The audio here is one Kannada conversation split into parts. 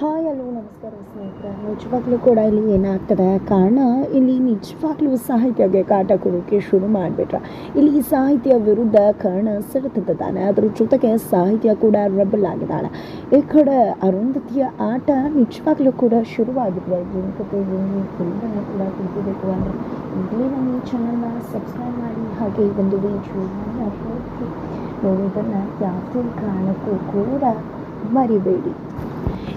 ಹಾಯ್ ಅಲೋ ನಮಸ್ಕಾರ ಸ್ನೇಹಿತರೆ. ನಿಜವಾಗ್ಲೂ ಕೂಡ ಇಲ್ಲಿ ಏನಾಗ್ತದೆ ಕಾರಣ, ಇಲ್ಲಿ ನಿಜವಾಗ್ಲೂ ಸಾಹಿತ್ಯಗೆ ಕಾಟ ಕೊಡೋಕ್ಕೆ ಶುರು ಮಾಡಿಬಿಟ್ರೆ. ಇಲ್ಲಿ ಸಾಹಿತ್ಯ ವಿರುದ್ಧ ಕರ್ಣ ಸೆಳೆತಿದ್ದಾನೆ ಅದ್ರ ಜೊತೆಗೆ ಸಾಹಿತ್ಯ ಕೂಡ ರಬಲ್ ಆಗಿದ್ದಾಳೆ. ಈ ಕಡೆ ಅರುಂಧತಿಯ ಆಟ ನಿಜವಾಗ್ಲೂ ಕೂಡ ಶುರುವಾಗಿದ್ವಿ ಏನು ಏನು ಎಲ್ಲನೂ ಕೂಡ ತಿಳ್ಕೋಬೇಕು ಅಂದರೆ ಈಗಲೇ ನಮ್ಮ ಈ ಚಾನಲ್ನ ಸಬ್ಸ್ಕ್ರೈಬ್ ಮಾಡಿ, ಹಾಗೆ ಒಂದು ವಿಡಿಯೋನ ನೋಡೋದನ್ನು ಯಾವುದೇ ಕಾರಣಕ್ಕೂ ಕೂಡ ಮರಿಬೇಡಿ.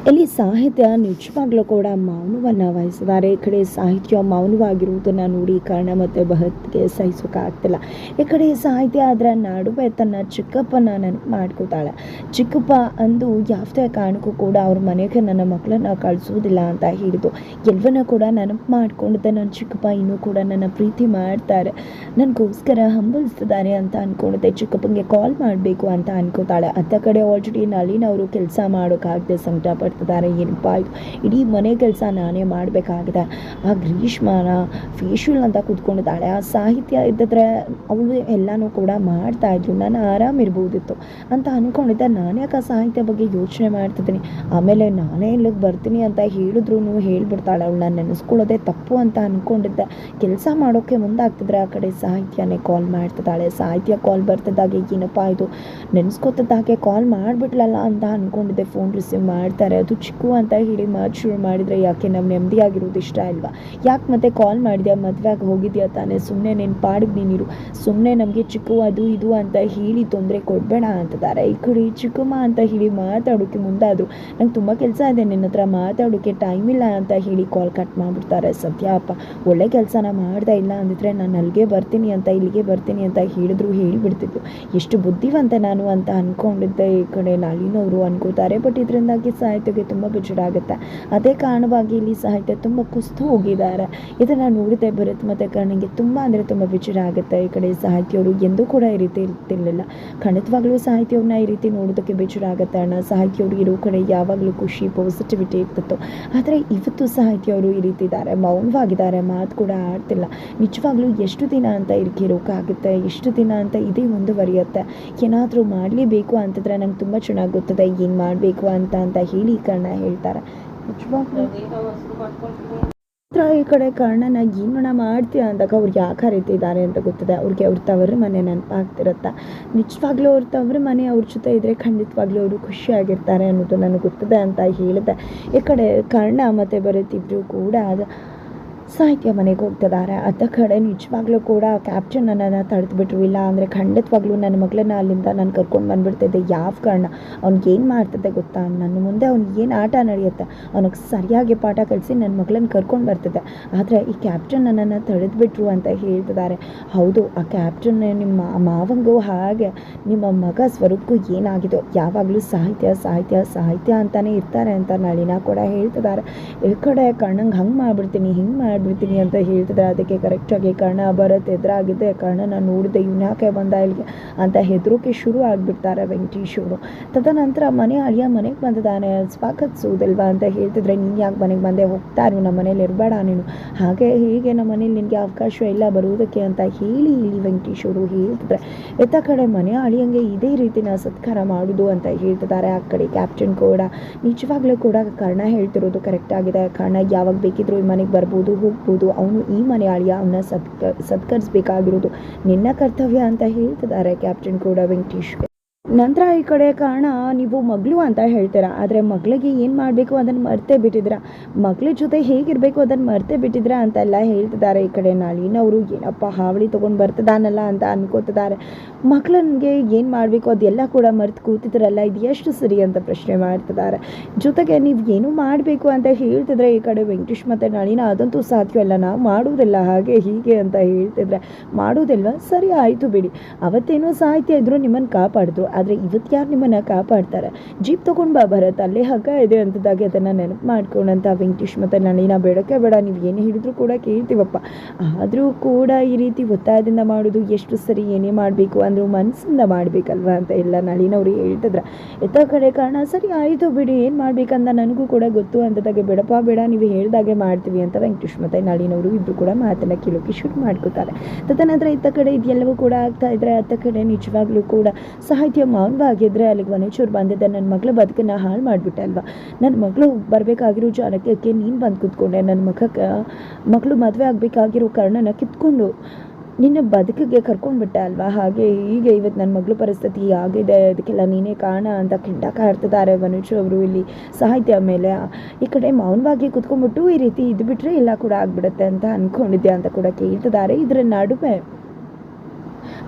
ಇಲ್ಲಿ ಸಾಹಿತ್ಯ ನಿಜವಾಗ್ಲೂ ಕೂಡ ಮೌನವನ್ನು ವಹಿಸಿದ್ದಾರೆ. ಈ ಕಡೆ ಸಾಹಿತ್ಯ ಮೌನವಾಗಿರುವುದನ್ನು ನೋಡಿ ಕಾರಣ ಮತ್ತು ಬಹತ್ಗೆ ಸಹಿಸೋಕ್ಕಾಗ್ತಿಲ್ಲ ಈ ಕಡೆ ಸಾಹಿತ್ಯ ಅದರ ನಡುವೆ ತನ್ನ ಚಿಕ್ಕಪ್ಪನ ನೆನಪು ಮಾಡ್ಕೋತಾಳೆ ಚಿಕ್ಕಪ್ಪ ಅಂದು ಯಾವುದೇ ಕಾರಣಕ್ಕೂ ಕೂಡ ಅವ್ರ ಮನೆಗೆ ನನ್ನ ಮಕ್ಕಳನ್ನ ಕಳಿಸೋದಿಲ್ಲ ಅಂತ ಹೇಳಿದ್ದು. ಎಲ್ಲವನ್ನ ಕೂಡ ನೆನಪು ಮಾಡ್ಕೊಂಡಿದ್ದೆ ನನ್ನ ಚಿಕ್ಕಪ್ಪ ಇನ್ನೂ ಕೂಡ ನನ್ನ ಪ್ರೀತಿ ಮಾಡ್ತಾರೆ. ನನಗೋಸ್ಕರ ಹಂಬಲಿಸ್ತಿದ್ದಾರೆ ಅಂತ ಅಂದ್ಕೊಂಡಿದ್ದೆ ಚಿಕ್ಕಪ್ಪನಿಗೆ ಕಾಲ್ ಮಾಡಬೇಕು ಅಂತ ಅನ್ಕೋತಾಳೆ ಅತ್ತ ಕಡೆ ಆಲ್ರೆಡಿ ನಳಿನ್ ಅವರು ಕೆಲಸ ಮಾಡೋಕ್ಕಾಗದೆ ಸಂಕಟ ಪಡ್ತಿದ್ದಾರೆ ಏನಪ್ಪ ಇದು ಇಡೀ ಮನೆ ಕೆಲಸ ನಾನೇ ಮಾಡಬೇಕಾಗಿದೆ. ಆ ಗ್ರೀಷ್ಮನ ಫೇಶಿಯಲ್ ಅಂತ ಕೂತ್ಕೊಂಡಿದ್ದಾಳೆ. ಆ ಸಾಹಿತ್ಯ ಇದ್ದಿದ್ರೆ ಅವಳು ಎಲ್ಲನೂ ಕೂಡ ಮಾಡ್ತಾ ಇದ್ರು ನಾನು ಆರಾಮಿರ್ಬೋದಿತ್ತು ಅಂತ ಅಂದ್ಕೊಂಡಿದ್ದೆ ನಾನು ಆ ಸಾಹಿತ್ಯ ಬಗ್ಗೆ ಯೋಚನೆ ಮಾಡ್ತಿದ್ದೀನಿ? ಆಮೇಲೆ ನಾನೇ ಇಲ್ಲಿಗೆ ಬರ್ತೀನಿ ಅಂತ ಹೇಳಿದ್ರು ಹೇಳ್ಬಿಡ್ತಾಳೆ ಅವಳು. ನಾನು ನೆನೆಸ್ಕೊಳ್ಳೋದೇ ತಪ್ಪು ಅಂತ ಅಂದ್ಕೊಂಡಿದ್ದೆ ಕೆಲಸ ಮಾಡೋಕ್ಕೆ ಮುಂದಾಗ್ತಿದ್ರೆ ಆ ಕಡೆ ಸಾಹಿತ್ಯನೇ ಕಾಲ್ ಮಾಡ್ತಿದ್ದಾಳೆ. ಸಾಹಿತ್ಯ ಕಾಲ್ ಬರ್ತಿದ್ದಾಗೆ ಏನಪ್ಪ ಇದು? ನೆನೆಸ್ಕೊತಿದ್ದಾಗೆ ಕಾಲ್ ಮಾಡಿಬಿಟ್ಲಲ್ಲ ಅಂತ ಅಂದ್ಕೊಂಡಿದ್ದೆ ಫೋನ್ ರಿಸೀವ್ ಮಾಡ್ತಾರೆ. ಅದು ಚಿಕ್ಕು ಅಂತ ಹೇಳಿ ಮಾತು ಶುರು ಮಾಡಿದರೆ ಯಾಕೆ ನಮ್ಮ ನೆಮ್ಮದಿಯಾಗಿರೋದು ಇಷ್ಟ ಇಲ್ವಾ ಯಾಕೆ ಮತ್ತೆ ಕಾಲ್ ಮಾಡಿದ್ಯಾ? ಮದುವೆಗೆ ಹೋಗಿದ್ಯಾ ತಾನೇ? ಸುಮ್ಮನೆ ನೀನು ಪಾಡಿಗೆ ನೀನಿರು. ಸುಮ್ಮನೆ ನಮಗೆ ಚಿಕ್ಕು ಅದು ಇದು ಅಂತ ಹೇಳಿ ತೊಂದರೆ ಕೊಡಬೇಡ ಅಂತಿದ್ದಾರೆ ಈ ಕಡೆ ಚಿಕ್ಕಮ್ಮ ಅಂತ ಹೇಳಿ ಮಾತಾಡೋಕ್ಕೆ ಮುಂದಾದರು. ನಂಗೆ ತುಂಬ ಕೆಲಸ ಇದೆ ನಿನ್ನ ಹತ್ರ. ಮಾತಾಡೋಕ್ಕೆ ಟೈಮ್ ಇಲ್ಲ ಅಂತ ಹೇಳಿ ಕಾಲ್ ಕಟ್ ಮಾಡಿಬಿಡ್ತಾರೆ ಸತ್ಯ ಅಪ್ಪ. ಒಳ್ಳೆ ಕೆಲಸನ ಮಾಡ್ದೆ ಇಲ್ಲ ಅಂದಿದ್ರೆ ನಾನು ಅಲ್ಲಿಗೆ ಬರ್ತೀನಿ ಅಂತ, ಇಲ್ಲಿಗೆ ಬರ್ತೀನಿ ಅಂತ ಹೇಳಿದ್ರು ಹೇಳಿಬಿಡ್ತಿದ್ದು ಎಷ್ಟು ಬುದ್ಧಿವಂತ ನಾನು ಅಂತ ಅಂದ್ಕೊಂಡಿದ್ದೆ ಈ ಕಡೆ ನಾಲಿನವರು ಅನ್ಕೋತಾರೆ. ಬಟ್ ಇದರಿಂದಾಗಿ ಸಾಹಿತ್ಯಕ್ಕೆ ತುಂಬ ಆಗುತ್ತೆ ಅದೇ ಕಾರಣವಾಗಿ ಇಲ್ಲಿ ಸಾಹಿತ್ಯ ತುಂಬ ಕುಸಿದು ಹೋಗಿದ್ದಾರೆ. ಇದನ್ನು ನೋಡಿದೆ ಭರತ್ ಮತ್ತು ಕರ್ಣಿಗೆ ತುಂಬ ಅಂದರೆ ತುಂಬ ವಿಚಾರ ಆಗುತ್ತೆ ಈ ಕಡೆ ಸಾಹಿತ್ಯವರು ಎಂದೂ ಕೂಡ ಈ ರೀತಿ ಇರ್ತಿರ್ಲಿಲ್ಲ. ಖಂಡಿತವಾಗ್ಲೂ ಸಾಹಿತ್ಯವ್ರನ್ನ ಈ ರೀತಿ ನೋಡೋದಕ್ಕೆ ಬೇಜಾರ ಆಗುತ್ತೆ ಅಣ್ಣ. ಸಾಹಿತ್ಯವ್ರು ಇರೋ ಕಡೆ ಯಾವಾಗಲೂ ಖುಷಿ ಪಾಸಿಟಿವಿಟಿ ಇರ್ತಿತ್ತು. ಆದರೆ ಇವತ್ತು ಸಾಹಿತ್ಯವರು ಈ ರೀತಿ ಇದ್ದಾರೆ. ಮೌನವಾಗಿದ್ದಾರೆ. ಮಾತು ಕೂಡ ಆಡ್ತಿಲ್ಲ. ನಿಜವಾಗ್ಲೂ ಎಷ್ಟು ದಿನ ಅಂತ ಇದಕ್ಕೆ ಇರೋಕ್ಕಾಗುತ್ತೆ ಎಷ್ಟು ದಿನ ಅಂತ ಇದೇ ಮುಂದುವರಿಯುತ್ತೆ. ಏನಾದರೂ ಮಾಡಲೇಬೇಕು ಅಂತಂದರೆ ನಂಗೆ ತುಂಬ ಚೆನ್ನಾಗಿ ಗೊತ್ತದೆ. ಏನು ಮಾಡಬೇಕು ಅಂತ ಅಂತ ಹೇಳಿ ಕರ್ಣ ಹೇಳ್ತಾರೆ. ಈ ಕಡೆ ಕರ್ಣನ ಏನೋಣ ಮಾಡ್ತೀಯ ಅಂದಾಗ ಅವ್ರು ಯಾಕೆ ಕರೀತಿದ್ದಾರೆ ಅಂತ ಗೊತ್ತದೆ. ಅವ್ರಿಗೆ ಅವ್ರ ತವರು ಮನೆ ನೆನಪಾಗ್ತಿರತ್ತ. ನಿಜವಾಗ್ಲೂ ಅವ್ರ ತವರು ಮನೆ ಅವ್ರ ಜೊತೆ ಇದ್ದರೆ ಖಂಡಿತವಾಗ್ಲೂ ಅವರು ಖುಷಿಯಾಗಿರ್ತಾರೆ ಅನ್ನೋದು ನನಗೆ ಗೊತ್ತದೆ ಅಂತ ಹೇಳಿದೆ. ಈ ಕಡೆ ಕರ್ಣ ಮತ್ತೆ ಬರುತ್ತಿದ್ರು ಕೂಡ ಅದು ಸಾಹಿತ್ಯ ಮನೆಗೆ ಹೋಗ್ತಿದ್ದಾರೆ. ಅತ್ತ ಕಡೆ ನಿಜವಾಗ್ಲೂ ಕೂಡ ಕ್ಯಾಪ್ಟನ್ ನನ್ನನ್ನು ತಡೆದ್ಬಿಟ್ರು. ಇಲ್ಲ ಅಂದರೆ ಖಂಡಿತವಾಗ್ಲೂ ನನ್ನ ಮಗಳನ್ನ ಅಲ್ಲಿಂದ ನಾನು ಕರ್ಕೊಂಡು ಬಂದುಬಿಡ್ತಿದ್ದೆ. ಯಾವ ಕಾರಣ? ಅವ್ನಿಗೆ ಏನು ಮಾಡ್ತಿದ್ದೆ ಗೊತ್ತಾ? ನನ್ನ ಮುಂದೆ ಅವ್ನಿಗೆ ಏನು ಆಟ ನಡೆಯುತ್ತೆ? ಅವನಿಗೆ ಸರಿಯಾಗಿ ಪಾಠ ಕಲಿಸಿ ನನ್ನ ಮಗಳನ್ನ ಕರ್ಕೊಂಡು ಬರ್ತಿದ್ದೆ. ಆದರೆ ಈ ಕ್ಯಾಪ್ಟನ್ ನನ್ನನ್ನು ತಡೆದುಬಿಟ್ರು ಅಂತ ಹೇಳ್ತಿದ್ದಾರೆ. ಹೌದು, ಆ ಕ್ಯಾಪ್ಟನ್ ನಿಮ್ಮ ಮಾವಂಗೂ ಹಾಗೆ. ನಿಮ್ಮ ಮಗ ಸ್ವರೂಪಕ್ಕೂ ಏನಾಗಿದೋ ಯಾವಾಗಲೂ ಸಾಹಿತ್ಯ ಸಾಹಿತ್ಯ ಸಾಹಿತ್ಯ ಅಂತಲೇ ಇರ್ತಾರೆ ಅಂತ ನಳಿನ ಕೂಡ ಹೇಳ್ತಿದ್ದಾರೆ. ಈ ಕಡೆ ಕಣ್ಣಂಗೆ ಹಂಗೆ ಮಾಡಿಬಿಡ್ತೀನಿ, ಹಿಂಗೆ ಮಾಡಿಬಿಡ್ತೀನಿ ಅಂತ ಹೇಳ್ತಿದ್ದಾರೆ. ಅದಕ್ಕೆ ಕರೆಕ್ಟಾಗಿ ಕರ್ಣ ಭರತ್ ಕರ್ಣ ನಾನು ನೋಡಿದೆ ಇವ್ನ ಯಾಕೆ ಬಂದ ಇಲ್ಲಿಗೆ ಅಂತ ಹೆದರೋಕೆ ಶುರು ಆಗಿಬಿಡ್ತಾರೆ ವೆಂಕಟೇಶ್ ತದನಂತರ ಮನೆ ಅಳಿಯ ಮನೆಗೆ ಬಂದಿದ್ದಾನೆ. ಸ್ವಾಗತಿಸೋದಿಲ್ವಾ ಅಂತ ಹೇಳ್ತಿದ್ರೆ, ನೀನು ಯಾಕೆ ಮನೆಗೆ ಬಂದೆ? ಹೋಗ್ತಾ ಇರು. ನಮ್ಮ ಮನೇಲಿ ಇರಬೇಡ ನೀನು. ಹಾಗೆ ಹೀಗೆ ನಮ್ಮ ಮನೇಲಿ ನಿನಗೆ ಅವಕಾಶ ಇಲ್ಲ ಬರುವುದಕ್ಕೆ ಅಂತ ಹೇಳಿ ಇಲ್ಲಿ ವೆಂಕಟೇಶ್ ಹೇಳ್ತಿದ್ರೆ, ಎತ್ತ ಕಡೆ ಮನೆ ಅಳಿಯಂಗೆ ಇದೇ ರೀತಿನ ಸತ್ಕಾರ ಮಾಡೋದು ಅಂತ ಹೇಳ್ತಿದ್ದಾರೆ ಆ ಕಡೆ ಕ್ಯಾಪ್ಟನ್ ಕೂಡ. ನಿಜವಾಗ್ಲೂ ಕೂಡ ಕರ್ಣ ಹೇಳ್ತಿರೋದು ಕರೆಕ್ಟ್ ಆಗಿದೆ. ಕರ್ಣ ಯಾವಾಗ ಬೇಕಿದ್ರು ಈ ಮನೆಗೆ ಬರ್ಬೋದು. ಹೋಗ್ಬೋದು. ಅವನು ಈ ಮನೆ ಅವನ ಸತ್ಕ ಸತ್ಕರಿಸಬೇಕಾಗಿರೋದು ನಿನ್ನ ಕರ್ತವ್ಯ ಅಂತ ಹೇಳ್ತಿದ್ದಾರೆ ಕ್ಯಾಪ್ಟನ್ ಕೂಡ ವೆಂಕಟೇಶ್ಗೆ ನಂತರ ಈ ಕಡೆ ಕಾರಣ ನೀವು ಮಗಳು ಅಂತ ಹೇಳ್ತೀರಾ, ಆದರೆ ಮಗಳಿಗೆ ಏನು ಮಾಡಬೇಕು ಅದನ್ನು ಮರ್ತೇ ಬಿಟ್ಟಿದ್ದೀರಾ? ಮಗಳ ಜೊತೆ ಹೇಗಿರಬೇಕು ಅದನ್ನು ಮರ್ತೇ ಬಿಟ್ಟಿದ್ದೀರಾ ಅಂತೆಲ್ಲ ಹೇಳ್ತಿದ್ದಾರೆ ಈ ಕಡೆ ನಾಳಿನವರು ಏನಪ್ಪ ಹಾವಳಿ ತೊಗೊಂಡು ಬರ್ತದಾನಲ್ಲ ಅಂತ ಅನ್ಕೋತಿದ್ದಾರೆ. ಮಕ್ಕಳನ್ಗೆ ಏನು ಮಾಡಬೇಕು ಅದೆಲ್ಲ ಕೂಡ ಮರ್ತು ಕೂತಿದ್ರಲ್ಲ ಇದು ಎಷ್ಟು ಸರಿ ಅಂತ ಪ್ರಶ್ನೆ ಮಾಡ್ತಿದ್ದಾರೆ. ಜೊತೆಗೆ ನೀವು ಏನು ಮಾಡಬೇಕು ಅಂತ ಹೇಳ್ತಿದ್ರೆ ಈ ಕಡೆ ವೆಂಕಟೇಶ್ ಮತ್ತು ನಳಿನ ಅದಂತೂ ಸಾಧ್ಯವಲ್ಲ, ನಾವು ಮಾಡೋದಿಲ್ಲ ಹಾಗೆ ಹೀಗೆ ಅಂತ ಹೇಳ್ತಿದ್ರೆ ಮಾಡೋದಿಲ್ವಾ ಸರಿ, ಆಯಿತು ಬಿಡಿ. ಅವತ್ತೇನೋ ಸಾಹಿತ್ಯ ಇದ್ದರೂ ನಿಮ್ಮನ್ನು ಕಾಪಾಡಿದ್ರು. ಆದರೆ ಇವತ್ತು ಯಾರು ನಿಮ್ಮನ್ನು ಕಾಪಾಡ್ತಾರೆ? ಜೀಪ್ ತೊಗೊಂಡು ಬಾ ಭರತ್, ಅಲ್ಲೇ ಹಗ್ಗ ಇದೆ ಅಂತದಾಗೆ ಅದನ್ನು ನೆನಪು ಮಾಡ್ಕೊಂಡಂತ ವೆಂಕಟೇಶ್ ಮತ್ತು ನಳಿನ, ಬೇಡಕ್ಕೆ ಬೇಡ, ನೀವು ಏನು ಹೇಳಿದ್ರು ಕೂಡ ಕೇಳ್ತೀವಪ್ಪ. ಆದರೂ ಕೂಡ ಈ ರೀತಿ ಒತ್ತಾಯದಿಂದ ಮಾಡೋದು ಎಷ್ಟು ಸರಿ, ಏನೇ ಮಾಡಬೇಕು ಅಂದರೂ ಮನಸ್ಸಿಂದ ಮಾಡಬೇಕಲ್ವಾ ಅಂತ ಎಲ್ಲ ನಳಿನವ್ರು ಹೇಳ್ತಿದ್ರೆ. ಎತ್ತ ಕಡೆ ಕಾರಣ, ಸರಿ ಆಯಿತು ಬಿಡಿ, ಏನು ಮಾಡ್ಬೇಕಂತ ನನಗೂ ಕೂಡ ಗೊತ್ತು ಅಂತದಾಗೆ ಬೇಡಪ್ಪ, ಬೇಡ, ನೀವು ಹೇಳ್ದಾಗೆ ಮಾಡ್ತೀವಿ ಅಂತ ವೆಂಕಟೇಶ್ ಮತ್ತು ನಳಿನವರು ಇಬ್ಬರು ಕೂಡ ಮಾತನ್ನು ಕೇಳೋಕೆ ಶುರು ಮಾಡ್ಕೋತಾರೆ. ತದನಂತರ ಇತ್ತ ಕಡೆ ಇದೆಲ್ಲವೂ ಕೂಡ ಆಗ್ತಾ ಇದ್ರೆ ಅತ್ತ ಕಡೆ ನಿಜವಾಗ್ಲೂ ಕೂಡ ಸಾಹಿತ್ಯ ಸಾಹಿತ್ಯ ಮೌನವಾಗಿದ್ದರೆ ಅಲ್ಲಿಗೆ ವನೇಶ್ವರ್ ಬಂದಿದ್ದೆ ನನ್ನ ಮಗಳ ಬದುಕನ್ನು ಹಾಳು ಮಾಡಿಬಿಟ್ಟೆ ಅಲ್ವಾ ನನ್ನ ಮಗಳು ಬರಬೇಕಾಗಿರೋ ಜಾನಕಕ್ಕೆ ನೀನು ಬಂದು ಕೂತ್ಕೊಂಡೆ. ನನ್ನ ಮಗಕ್ಕೆ, ಮಗಳು ಮದುವೆ ಆಗಬೇಕಾಗಿರೋ ಕಾರಣನ ಕಿತ್ಕೊಂಡು ನಿನ್ನ ಬದುಕಿಗೆ ಕರ್ಕೊಂಡ್ಬಿಟ್ಟೆ ಅಲ್ವಾ? ಹಾಗೆ ಹೀಗೆ ಇವತ್ತು ನನ್ನ ಮಗಳ ಪರಿಸ್ಥಿತಿ ಆಗಿದೆ ಅದಕ್ಕೆಲ್ಲ ನೀನೇ ಕಾರಣ ಅಂತ ಕಿಂಡಾಕ ಹಾಡ್ತಿದ್ದಾರೆ ಮನುಷ್ಯ ಅವರು ಇಲ್ಲಿ ಸಾಹಿತ್ಯ ಮೇಲೆ. ಈ ಕಡೆ ಮೌನವಾಗಿ ಕುತ್ಕೊಂಡ್ಬಿಟ್ಟು ಈ ರೀತಿ ಇದು ಬಿಟ್ಟರೆ ಎಲ್ಲ ಕೂಡ ಆಗ್ಬಿಡುತ್ತೆ ಅಂತ ಅಂದ್ಕೊಂಡಿದ್ದೆ ಅಂತ ಕೂಡ ಕೇಳ್ತಿದ್ದಾರೆ. ಇದರ ನಡುವೆ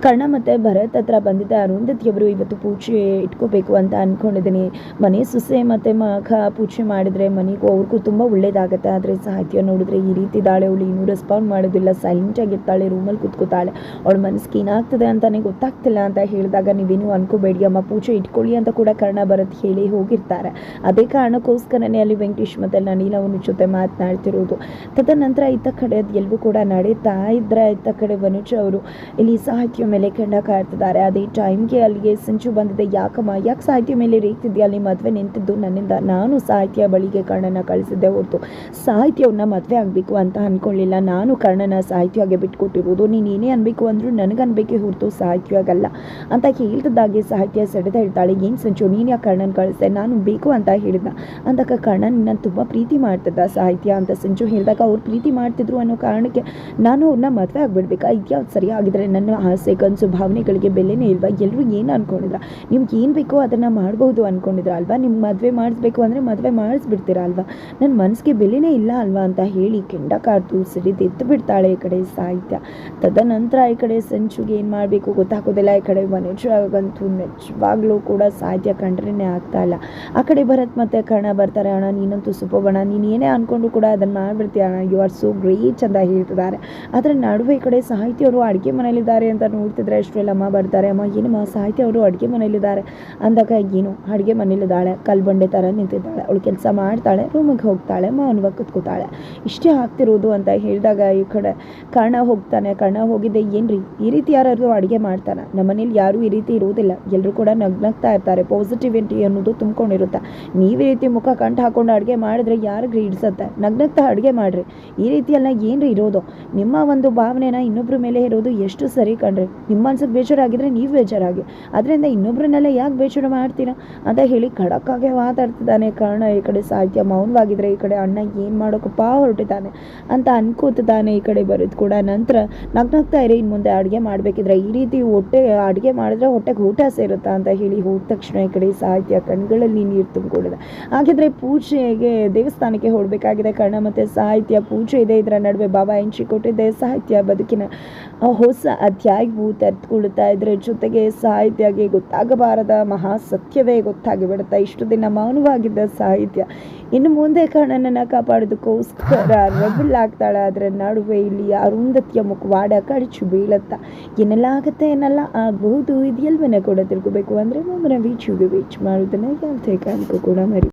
ಕರ್ಣ ಮತ್ತು ಭರತ್ ಹತ್ರ ಬಂದಿದ್ದ ಅರುಂಧತಿಯವರು ಇವತ್ತು ಪೂಜೆ ಇಟ್ಕೋಬೇಕು ಅಂತ ಅಂದ್ಕೊಂಡಿದ್ದೀನಿ ಮನೆ ಸೊಸೆ ಮತ್ತು ಮಗ ಪೂಜೆ ಮಾಡಿದರೆ ಮನೆಗೂ ಅವ್ರಿಗೂ ತುಂಬ ಒಳ್ಳೇದಾಗುತ್ತೆ. ಆದರೆ ಸಾಹಿತ್ಯ ನೋಡಿದ್ರೆ ಈ ರೀತಿ ಇದ್ದಾಳೆ ಅವಳು ಇನ್ನೂ ರೆಸ್ಪಾಂಡ್ ಮಾಡೋದಿಲ್ಲ. ಸೈಲೆಂಟಾಗಿರ್ತಾಳೆ ರೂಮಲ್ಲಿ ಕೂತ್ಕೋತಾಳೆ. ಅವಳ ಮನಸ್ಸಿಗೆ ಏನಾಗ್ತದೆ ಅಂತಲೇ ಗೊತ್ತಾಗ್ತಿಲ್ಲ ಅಂತ ಹೇಳಿದಾಗ ನೀವೇನು ಅನ್ಕೋಬೇಡಿ ಅಮ್ಮ, ಪೂಜೆ ಇಟ್ಕೊಳ್ಳಿ ಅಂತ ಕೂಡ ಕರ್ಣ ಭರತ್ ಹೇಳಿ ಹೋಗಿರ್ತಾರೆ. ಅದೇ ಕಾರಣಕ್ಕೋಸ್ಕರನೇ ಅಲ್ಲಿ ವೆಂಕಟೇಶ್ ಮತ್ತು ನಳಿನ ಅವನ ಜೊತೆ ಮಾತನಾಡ್ತಿರೋದು. ತದನಂತರ ಇತ್ತ ಕಡೆ ಅದು ಎಲ್ಲವೂ ಕೂಡ ನಡೀತಾ ಇದ್ದರೆ ಇತ್ತ ಕಡೆ ವನುಜ ಅವರು, ಇಲ್ಲಿ ಸಾಹಿತ್ಯ ಮೇಲೆ ಕೆಂಡ ಕಾಯ್ತಿದ್ದಾರೆ ಅದೇ ಟೈಮ್ಗೆ ಅಲ್ಲಿಗೆ ಸಂಚು ಬಂದಿದೆ. ಯಾಕಮ್ಮ, ಯಾಕೆ ಸಾಹಿತ್ಯ ಮೇಲೆ ರೀತಿದ್ಯಾ ಅಲ್ಲಿ ಮದುವೆ ನಿಂತಿದ್ದು ನನ್ನಿಂದ. ನಾನು ಸಾಹಿತ್ಯ ಬಳಿಗೆ ಕರ್ಣನ ಕಳಿಸಿದ್ದೆ ಹೊರತು. ಸಾಹಿತ್ಯವನ್ನು ಮದುವೆ ಆಗಬೇಕು ಅಂತ ಅಂದ್ಕೊಳ್ಳಿಲ್ಲ ನಾನು ಕರ್ಣನ ಸಾಹಿತ್ಯವಾಗಿ ಬಿಟ್ಕೊಟ್ಟಿರೋದು. ನೀನು ಏನೇ ಅನ್ಬೇಕು ಅಂದರೂ ನನಗನ್ಬೇಕೇ ಹೊರತು ಸಾಹಿತ್ಯವಾಗಲ್ಲ. ಅಂತ ಹೇಳ್ತಿದ್ದಾಗೆ ಸಾಹಿತ್ಯ ಸೆಡೆದ ಹೇಳ್ತಾಳೆ. ಏನು ಸಂಚು, ನೀನು ಯಾಕೆ ಕರ್ಣನ್ ಕಳಿಸ್ದೆ? ನಾನು ಬೇಕು ಅಂತ ಹೇಳಿದ ಅಂದಾಗ ಕರ್ಣ ನಿನ್ನ ತುಂಬ ಪ್ರೀತಿ ಮಾಡ್ತಿದ್ದ ಸಾಹಿತ್ಯ ಅಂತ ಸಂಚು ಹೇಳಿದಾಗ ಅವ್ರು ಪ್ರೀತಿ ಮಾಡ್ತಿದ್ರು ಅನ್ನೋ ಕಾರಣಕ್ಕೆ ನಾನು ಅವ್ರನ್ನ ಮದುವೆ ಆಗಿಬಿಡ್ಬೇಕಾ? ಇದ್ಯಾವ್ದು ಸರಿ ಆಗಿದ್ರೆ ನನ್ನ ಆಸೆ ಕನಸು ಭಾವನೆಗಳಿಗೆ ಬೆಲೆನೇ ಇಲ್ವಾ? ಎಲ್ಲರೂ ಏನು ಅಂದ್ಕೊಂಡಿದ್ರ ನಿಮ್ಗೆ ಏನು ಬೇಕೋ ಅದನ್ನು ಮಾಡ್ಬೋದು ಅಂದ್ಕೊಂಡಿದ್ರ ಅಲ್ವಾ? ನಿಮ್ಗೆ ಮದುವೆ ಮಾಡಿಸ್ಬೇಕು ಅಂದರೆ ಮದುವೆ ಮಾಡಿಸ್ಬಿಡ್ತೀರ ಅಲ್ವಾ? ನನ್ನ ಮನಸ್ಸಿಗೆ ಬೆಲೆನೇ ಇಲ್ಲ ಅಲ್ವಾ ಅಂತ ಹೇಳಿ ಕೆಂಡ ಕಾಡ್ತು ಸಿಡಿದೆದ್ದು ಬಿಡ್ತಾಳೆ ಈ ಕಡೆ ಸಾಹಿತ್ಯ. ತದನಂತರ ಈ ಕಡೆ ಸಂಚುಗೆ ಏನು ಮಾಡಬೇಕು ಗೊತ್ತಾಗೋದಿಲ್ಲ. ಈ ಕಡೆ ಮನುಷ್ಯಗಂತೂ ನಿಜವಾಗ್ಲೂ ಕೂಡ ಸಾಹಿತ್ಯ ಕಂಡ್ರೇ ಆಗ್ತಾ ಇಲ್ಲ. ಆ ಕಡೆ ಭರತ್ ಮತ್ತೆ ಕರ್ಣ ಬರ್ತಾರೆ. ಅಣ್ಣ, ನೀನಂತೂ ಸುಪಬಣ ನೀನು ಏನೇ ಅಂದ್ಕೊಂಡು ಕೂಡ ಅದನ್ನು ಮಾಡ್ಬಿಡ್ತೀಯ ಅಣ್ಣ. ಯು ಆರ್ ಸೋ ಗ್ರೇಟ್ ಅಂತ ಹೇಳ್ತಿದ್ದಾರೆ. ಆದರೆ ನಡುವೆ ಈ ಕಡೆ ಸಾಹಿತ್ಯ ಅವರು ಅಡುಗೆ ಮನೇಲಿದ್ದಾರೆ ಅಂತ ನೋಡ್ತಿದ್ರೆ ಅಮ್ಮ ಬರ್ತಾರೆ, ಅಮ್ಮ, ಏನಮ್ಮ ಸಾಹಿತ್ಯ ಅವರು ಅಡುಗೆ ಮನೇಲಿದ್ದಾರೆ ಅಂದಾಗ ಏನು, ಅಡುಗೆ ಮನೇಲಿದ್ದಾಳೆ ಕಲ್ಬಂಡೆ ಥರ ನಿಂತಿದ್ದಾಳೆ. ಅವಳು ಕೆಲಸ ಮಾಡ್ತಾಳೆ ರೂಮಿಗೆ ಹೋಗ್ತಾಳೆ ಮೌನವಾಗಿ ಕುತ್ಕೋತಾಳೆ. ಇಷ್ಟೇ ಆಗ್ತಿರೋದು ಅಂತ ಹೇಳಿದಾಗ ಈ ಕಡೆ ಕರ್ಣ ಹೋಗ್ತಾನೆ. ಕರ್ಣ ಹೋಗಿದ್ದೆ, ಏನ್ರಿ, ಈ ರೀತಿ ಯಾರಾದರೂ ಅಡುಗೆ ಮಾಡ್ತಾನೆ ನಮ್ಮನೇಲಿ ಯಾರೂ ಈ ರೀತಿ ಇರೋದಿಲ್ಲ. ಎಲ್ಲರೂ ಕೂಡ ನಗ್ನಗ್ತಾ ಇರ್ತಾರೆ. ಪಾಸಿಟಿವಿಟಿ ಅನ್ನೋದು ತುಂಬ್ಕೊಂಡಿರುತ್ತೆ. ನೀವು ಈ ರೀತಿ ಮುಖ ಕಂಠ ಹಾಕೊಂಡು ಅಡುಗೆ ಮಾಡಿದ್ರೆ ಯಾರಿಗೆ ಹಿಡ್ಸತ್ತೆ ನಗ್ನಗ್ತಾ ಅಡುಗೆ ಮಾಡಿರಿ. ಈ ರೀತಿಯೆಲ್ಲ ಏನ್ರಿ ಇರೋದು? ನಿಮ್ಮ ಒಂದು ಭಾವನೆನ ಇನ್ನೊಬ್ಬರ ಮೇಲೆ ಇರೋದು ಎಷ್ಟು ಸರಿ ಕಣ್ರಿ. ನಿಮ್ಮ ಮನ್ಸಿಗೆ ಬೇಜಾರಾಗಿದ್ರೆ ನೀವು ಬೇಜಾರಾಗಿ. ಅದರಿಂದ ಇನ್ನೊಬ್ಬರನ್ನೆಲ್ಲ ಯಾಕೆ ಬೇಜಾರು ಮಾಡ್ತೀರಾ? ಅಂತ ಹೇಳಿ ಖಡಕ್ಕಾಗೆ ಮಾತಾಡ್ತಿದ್ದಾನೆ ಕಾರಣ. ಈ ಕಡೆ ಸಾಹಿತ್ಯ ಮೌನವಾಗಿದ್ರೆ ಈ ಕಡೆ ಅಣ್ಣ ಏನು ಮಾಡೋಕ್ಕಪ್ಪ ಹೊರಟಿದ್ದಾನೆ ಅಂತ ಅನ್ಕೋತಿದ್ದಾನೆ ಈ ಕಡೆ ಬರೋದು ಕೂಡ. ನಂತರ ನಗ್ನಗ್ತಾ ಇರಿ ಇನ್ನು ಮುಂದೆ ಅಡುಗೆ ಮಾಡಬೇಕಿದ್ರೆ ಈ ರೀತಿ ಹೊಟ್ಟೆ, ಅಡುಗೆ ಮಾಡಿದ್ರೆ ಹೊಟ್ಟೆಗೆ ಊಟ ಸೇರುತ್ತಾ ಅಂತ ಹೇಳಿ ಹೋದ ತಕ್ಷಣ ಈ ಕಡೆ ಸಾಹಿತ್ಯ ಕಣ್ಗಳಲ್ಲಿ ನೀರು ತುಂಬಿಕೊಂಡಿದೆ. ಹಾಗಿದ್ರೆ ಪೂಜೆಗೆ ದೇವಸ್ಥಾನಕ್ಕೆ ಹೊರಡಬೇಕಾಗಿದೆ ಕರ್ಣ ಮತ್ತು ಸಾಹಿತ್ಯ. ಪೂಜೆ ಇದೆ, ಇದರ ನಡುವೆ ಬಾಬಾ ಎಂಟ್ರಿ ಕೊಟ್ಟಿದ್ದೆ. ಸಾಹಿತ್ಯ ಬದುಕಿನ ಹೊಸ ಅಧ್ಯಾಯವು ತೆರೆದುಕೊಳ್ಳುತ್ತಾ ಇದ್ರೆ ಜೊತೆಗೆ ಸಾಹಿತ್ಯಗೆ ಗೊತ್ತಾಗಬಾರದ ಮಹಾ ಸತ್ಯವೇ ಗೊತ್ತಾಗಿಬಿಡುತ್ತೆ. ಇಷ್ಟು ದಿನ ಮೌನವಾಗಿದ್ದ ಸಾಹಿತ್ಯ. ಇನ್ನು ಮುಂದೆ ಕಣ್ಣನನ್ನು ಕಾಪಾಡೋದಕ್ಕೋಸ್ಕರ ರಬಲ್ ಆಗ್ತಾಳೆ. ಅದರ ನಡುವೆ ಇಲ್ಲಿ ಅರುಂಧತಿಯ ಮುಖವಾಡ ಕಡಿಚು ಬೀಳತ್ತ. ಏನೆಲ್ಲ ಆಗುತ್ತೆ ಏನೆಲ್ಲ ಆಗಬಹುದು. ಇದೆಲ್ವನ್ನ ಕೂಡ ತಿಳ್ಕೊಬೇಕು. ಅಂದರೆ ಮುಂದಿನ ವೀಚುಗೆ ವೀಚ್ ಮಾಡೋದನ್ನು ಯಾವುದೇ ಕಾರಣಕ್ಕೂ ಕೂಡ ಮರಿ